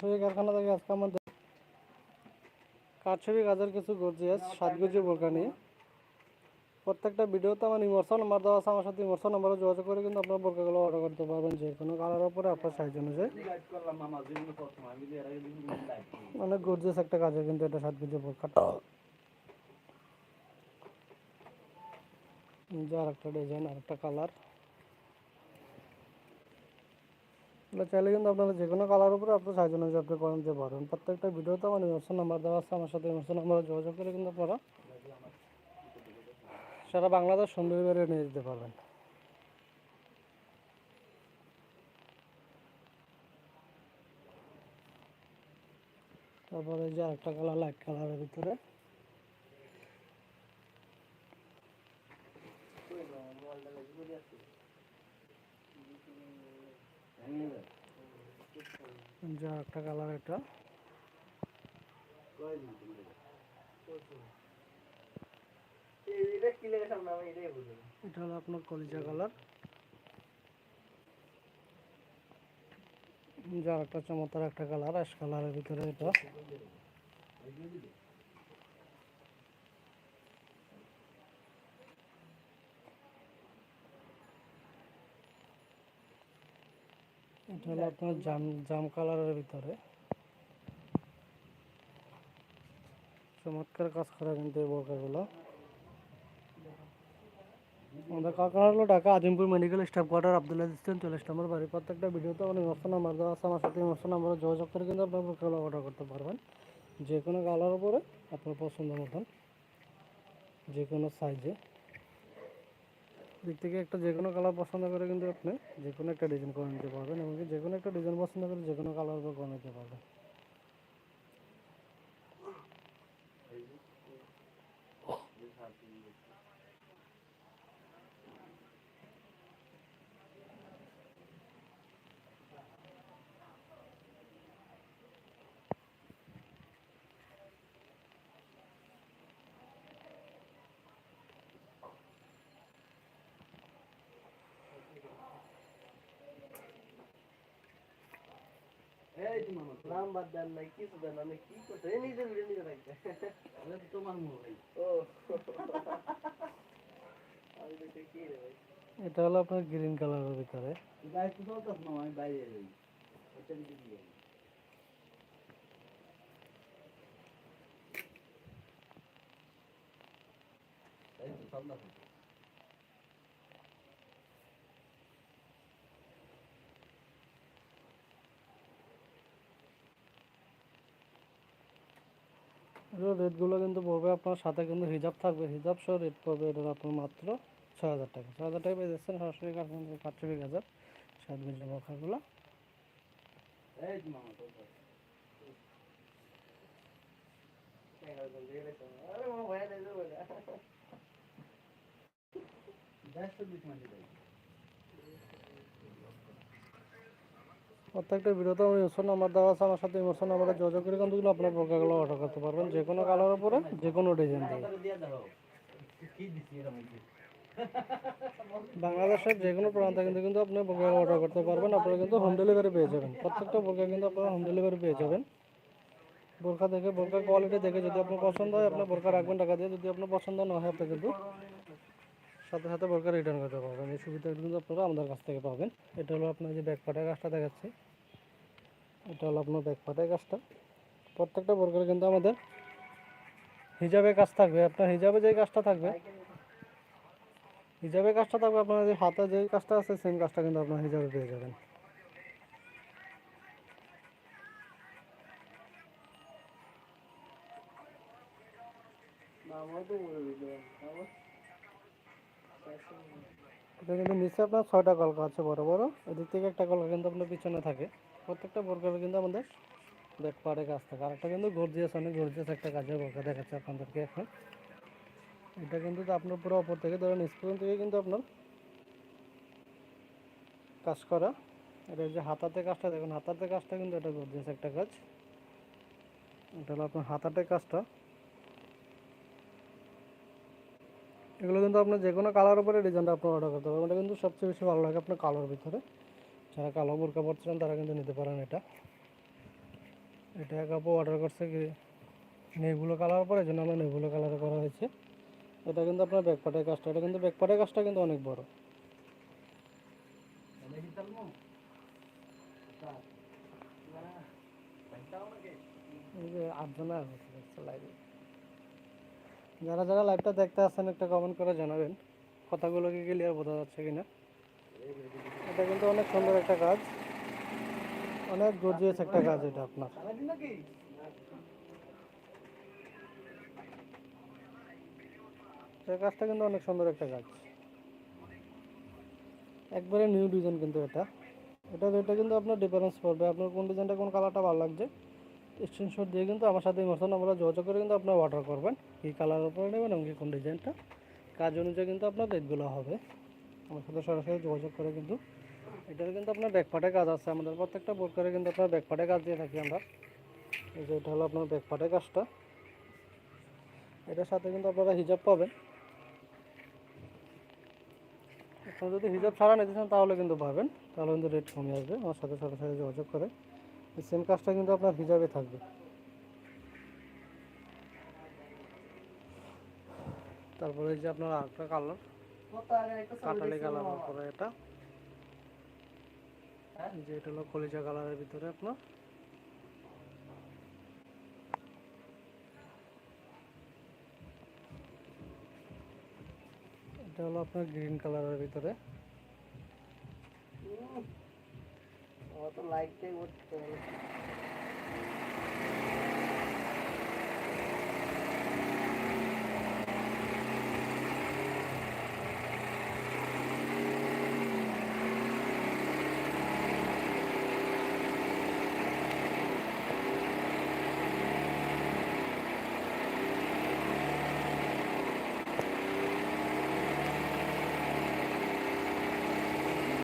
কারখানা থেকে আজকে আমাদের কাঠছবি কাজের কিছু গর্জিয়াস সাতগজি বোরকা নিয়ে প্রত্যেকটা ভিডিওতে আমার ইমোশন নাম্বার দেওয়া আছে, আমার সাথে ইমোশন নাম্বারে যোগাযোগ করে কিন্তু আপনার বোরকাগুলো অর্ডার করতে পারবেন যে কোনো কালার উপরে আপনার সাইজ অনুযায়ী। অনেক গর্জিয়াস একটা কাজে কিন্তু এটা সাতগজি বোরকাটা যে আর একটা ডিজাইন আর একটা কালার চাইলে কিন্তু আপনারা যে কোনো কালার উপরে আপনার সাইজ অনুযায়ী আপনি করে নিতে পারবেন প্রত্যেকটা ভিডিওতে আমার ইমোশন নাম্বার দেওয়া আছে, আমার সাথে ইমোশন নাম্বারে যোগাযোগ করে কিন্তু আপনারা সারা বাংলাদেশ সুন্দর করে নিয়ে যেতে পারবেন। তারপরে যে আরেকটা কালার লাইট কালারের ভিতরে। যে আরেকটা কালার এটা এটা হলো আপনার কলিজা কালার। যার একটা চমৎকার একটা কালার, অ্যাশ কালারের ভিতরে এটা। এটা হলো আপনার জাম জাম কালারের ভিতরে। চমৎকার কাজ করা কিন্তু এই বোরকাগুলো। আমাদের কারখানা হলো Dhaka Azimpur medical staff quarter Abdullah দিচ্ছেন চল্লিশ নম্বর বাড়ি, প্রত্যেকটা ভিডিওতে আমার ইমোশন নাম্বার দেওয়া আছে। আমার সাথে ইমোশন নাম্বারে যোগাযোগ করে কিন্তু আপনার বোরকাগুলো অর্ডার করতে পারবেন। যে কোনো কালার উপরে আপনার পছন্দ মতন, যে কোনো সাইজে দিক থেকে একটা যে কোনো কালার পছন্দ করে কিন্তু আপনি যে কোনো একটা ডিজাইন করে নিতে পারবেন এমনকি যে কোনো একটা ডিজাইন পছন্দ করে যে কোনো কালার করে নিতে পারবেন। নাম দেন নাই কিছু দেন আমি কি করতে নিজের ভিডিও নিজে রাখবে তোমার মোবাইল ও। আমি দেখি কি রে ভাই? এটা হলো আপনার গ্রিন কালারের ভিতরে। গাইস তো চলতেছ না আমি বাইরে যাই এটা দিয়ে এই তো সামনে রেটগুলো কিন্তু পড়বে আপনার সাথে কিন্তু হিজাব থাকবে। হিজাব সহ রেট পড়বে এটা আপনার মাত্র ছয় হাজার টাকা। ছয় হাজার টাকা পেয়ে যাচ্ছেন সরাসরি কারখানা থেকে গাজার, সাত মিনিট মখাগুলো তো আরে মামা ভয় দেয় তো বলে দেড়শো বিশ মানে দেয় প্রত্যেকটা ভিডিওতে আমার ইমোশন নাম্বার দেওয়া আছে, আমার সাথে ইমোশন নাম্বারে যোগাযোগ করে কিন্তু আপনার প্রোগ্রামগুলো অর্ডার করতে পারবেন। যে কোনো কালার উপরে যে কোনো ডিজাইন দিয়ে। বাংলাদেশের যে কোনো প্রান্তে কিন্তু কিন্তু আপনি প্রোগ্রাম অর্ডার করতে পারবেন, আপনারা কিন্তু হোম ডেলিভারি পেয়ে যাবেন। প্রত্যেকটা বোকা কিন্তু আপনারা হোম ডেলিভারি পেয়ে যাবেন। বোরখা দেখে বোরকার কোয়ালিটি দেখে যদি আপনার পছন্দ হয়, আপনি বোরখা রাখবেন টাকা দিয়ে, যদি আপনার পছন্দ না হয়, আপনি কিন্তু সাথে সাথে বোরকা রিটার্ন করতে পারবেন। এই সুবিধা কিন্তু আপনারা আমাদের কাছ থেকে পাবেন। এটা হলো আপনার যে ব্যাক পাটের কাজটা দেখাচ্ছি। এটা হলো আপনার ব্যাক পাটের কাজটা। প্রত্যেকটা বোরকার কিন্তু আমাদের হিজাবে কাজ থাকবে। আপনার হিজাবে যে কাজটা থাকবে হিজাবে কাজটা থাকবে, আপনার যে হাতে যে কাজটা আছে সেম কাজটা কিন্তু আপনার হিজাবে পেয়ে যাবেন। মামা তো মামা এটা কিন্তু নিচে আপনার ছয়টা কলকা আছে বড় বড়। এদিক থেকে একটা কলকা কিন্তু আপনার পিছনে থাকে। প্রত্যেকটা বোরকার কিন্তু আমাদের ব্যাক পাড়ে কাজ থাকে। আর একটা কিন্তু গর্জিয়াস, অনেক গর্জিয়াস একটা কাজের বোরকা দেখাচ্ছে আপনাদেরকে এখন। এটা কিন্তু আপনার পুরো অপর থেকে, ধরেন স্ক্রিন থেকে কিন্তু আপনার কাজ করা। এটা যে হাতাতে কাজটা, দেখুন হাতাতে কাজটা কিন্তু এটা গর্জিয়াস একটা কাজ। এটা হলো আপনার হাতাতে কাজটা। এগুলো কিন্তু আপনার যে কোনো কালার উপরে ডিজাইনটা আপনি অর্ডার করতে পারবেন। এটা কিন্তু সবচেয়ে বেশি ভালো লাগে আপনার কালোর ভিতরে। যারা কালো বোরকা পড়ছেন তারা কিন্তু নিতে পারেন এটা। এটা এক আপু অর্ডার করছে কি নেগুলো কালার পরে জন্য আমরা নেগুলো কালার করা হয়েছে। এটা কিন্তু আপনার ব্যাকপাটের কাজটা, এটা কিন্তু ব্যাকপাটের কাজটা কিন্তু অনেক বড়। আটজনা আছে লাইভে যারা যারা লাইভটা দেখতে আসছেন, একটা কমেন্ট করে জানাবেন কথাগুলো কি ক্লিয়ার বোঝা যাচ্ছে কিনা। এটা কিন্তু অনেক সুন্দর একটা কাজ। অনেক গর্জিয়াস একটা কাজ এটা আপনার। এই কাজটা কিন্তু অনেক সুন্দর একটা কাজ। একবারে নিউ ডিজাইন কিন্তু এটা। এটা এটা কিন্তু আপনার ডিফারেন্স পড়বে। আপনার কোন ডিজাইনটা কোন কালারটা ভালো লাগছে স্ক্রিনশট দিয়ে কিন্তু আমার সাথে ইমোশন, আমরা যোগাযোগ করে কিন্তু আপনার অর্ডার করবেন। কী কালার উপরে নেবেন এবং কি কোন ডিজাইনটা? কাজ অনুযায়ী কিন্তু আপনার রেটগুলো হবে। আমার সাথে সরাসরি যোগাযোগ করে কিন্তু এটার কিন্তু আপনার ব্যাকপাটে কাজ আছে। আমাদের প্রত্যেকটা বোরকারে কিন্তু আপনার ব্যাকপাটে কাজ দিয়ে থাকি আমরা। এই যে এটা হলো আপনার ব্যাকপাটে কাজটা। এটার সাথে কিন্তু আপনারা হিজাব পাবেন। আপনারা যদি হিজাব ছাড়া নিতে চান তাহলে কিন্তু পাবেন। তাহলে কিন্তু রেট কমে আসবে। আমার সাথে সরাসরি যোগাযোগ করে। সেম কাজটা কিন্তু আপনার হিজাবে থাকবে। তারপরে যে আপনার আরেকটা কালার। কাটালি কালার পরে এটা। যে এটা হলো কলিজা কালারের ভিতরে আপনার। এটা হলো আপনার গ্রিন কালারের ভিতরে। করতে হবে